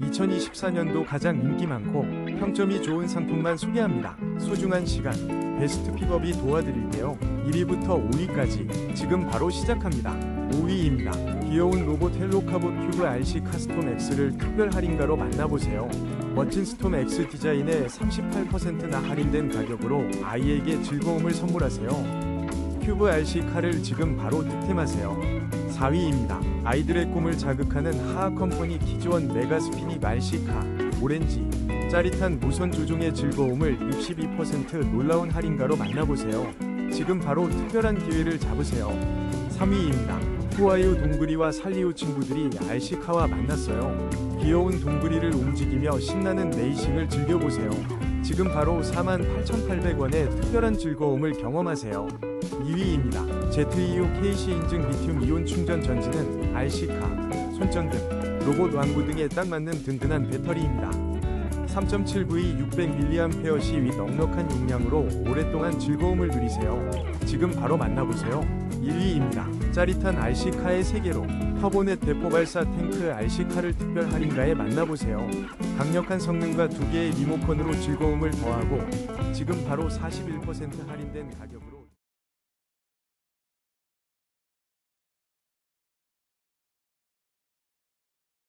2024년도 가장 인기 많고 평점이 좋은 상품만 소개합니다. 소중한 시간, 베스트 픽업이 도와드릴게요. 1위부터 5위까지 지금 바로 시작합니다. 5위입니다. 귀여운 로봇 헬로카봇 큐브 RC 카스톰 X를 특별 할인가로 만나보세요. 멋진 스톰 X 디자인에 38%나 할인된 가격으로 아이에게 즐거움을 선물하세요. 큐브 RC 카를 지금 바로 득템하세요. 4위입니다. 아이들의 꿈을 자극하는 하하 컴퍼니 키즈원 메가 스피닉 RC 카 오렌지 짜릿한 무선 조종의 즐거움을 62% 놀라운 할인가로 만나보세요. 지금 바로 특별한 기회를 잡으세요. 3위입니다. 후아유 동그리와 살리오 친구들이 RC카와 만났어요. 귀여운 동그리를 움직이며 신나는 레이싱을 즐겨보세요. 지금 바로 48,800원의 특별한 즐거움을 경험하세요. 2위입니다. Z2U KC 인증 리튬 이온 충전 전지는 RC카, 손전 등, 로봇 완구 등에 딱 맞는 든든한 배터리입니다. 3.7V 600mAh 시 넉넉한 용량으로 오랫동안 즐거움을 누리세요. 지금 바로 만나보세요. 1위입니다. 짜릿한 RC카의 세계로 터보넷 대포 발사 탱크 RC카를 특별 할인가에 만나보세요. 강력한 성능과 두 개의 리모컨으로 즐거움을 더하고 지금 바로 41% 할인된 가격으로